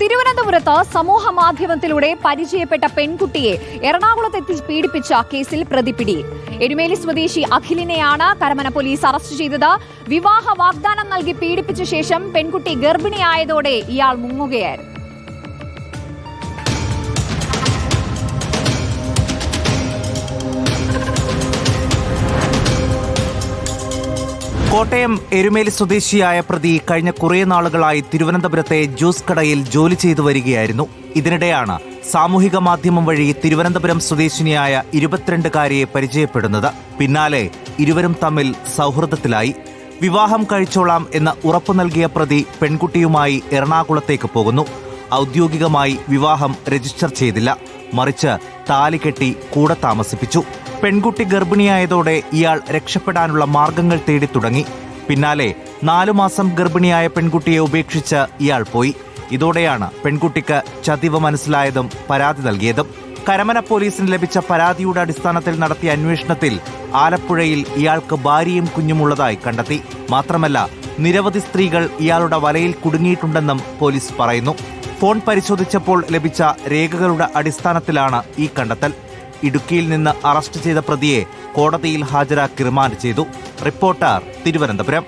തിരുവനന്തപുരത്ത് സമൂഹ മാധ്യമത്തിലൂടെ പരിചയപ്പെട്ട പെൺകുട്ടിയെ എറണാകുളത്തെത്തി പീഡിപ്പിച്ച കേസിൽ പ്രതിപിടി. എരുമേലി സ്വദേശി അഖിലിനെയാണ് കരമന പോലീസ് അറസ്റ്റ് ചെയ്തത്. വിവാഹ വാഗ്ദാനം നൽകി പീഡിപ്പിച്ച ശേഷം പെൺകുട്ടി ഗർഭിണിയായതോടെ ഇയാൾ മുങ്ങുകയായിരുന്നു. കോട്ടയം എരുമേലി സ്വദേശിയായ പ്രതി കഴിഞ്ഞ കുറേ നാളുകളായി തിരുവനന്തപുരത്തെ ജ്യൂസ് കടയിൽ ജോലി ചെയ്തു വരികയായിരുന്നു. ഇതിനിടെയാണ് സാമൂഹിക മാധ്യമം വഴി തിരുവനന്തപുരം സ്വദേശിനിയായ ഇരുപത്തിരണ്ടുകാരിയെ പരിചയപ്പെടുന്നത്. പിന്നാലെ ഇരുവരും തമ്മിൽ സൗഹൃദത്തിലായി. വിവാഹം കഴിച്ചോളാം എന്ന ഉറപ്പു നൽകിയ പ്രതി പെൺകുട്ടിയുമായി എറണാകുളത്തേക്ക് പോകുന്നു. ഔദ്യോഗികമായി വിവാഹം രജിസ്റ്റർ ചെയ്തില്ല. മറിച്ച് താലി കെട്ടി കൂടെ താമസിപ്പിച്ചു. പെൺകുട്ടി ഗർഭിണിയായതോടെ ഇയാൾ രക്ഷപ്പെടാനുള്ള മാർഗങ്ങൾ തേടി തുടങ്ങി. പിന്നാലെ നാലു മാസം ഗർഭിണിയായ പെൺകുട്ടിയെ ഉപേക്ഷിച്ച് ഇയാൾ പോയി. ഇതോടെയാണ് പെൺകുട്ടിക്ക് ചതിവ് മനസ്സിലായതും പരാതി നൽകിയതും. കരമന പോലീസിന് ലഭിച്ച പരാതിയുടെ അടിസ്ഥാനത്തിൽ നടത്തിയ അന്വേഷണത്തിൽ ആലപ്പുഴയിൽ ഇയാൾക്ക് ഭാര്യയും കുഞ്ഞുമുള്ളതായി കണ്ടെത്തി. മാത്രമല്ല നിരവധി സ്ത്രീകൾ ഇയാളുടെ വലയിൽ കുടുങ്ങിയിട്ടുണ്ടെന്നും പോലീസ് പറയുന്നു. ഫോൺ പരിശോധിച്ചപ്പോൾ ലഭിച്ച രേഖകളുടെ അടിസ്ഥാനത്തിലാണ് ഈ കണ്ടെത്തൽ. ഇടുക്കിയിൽ നിന്ന് അറസ്റ്റ് ചെയ്ത പ്രതിയെ കോടതിയിൽ ഹാജരാക്കി റിമാൻഡ് ചെയ്തു. റിപ്പോർട്ടർ തിരുവനന്തപുരം.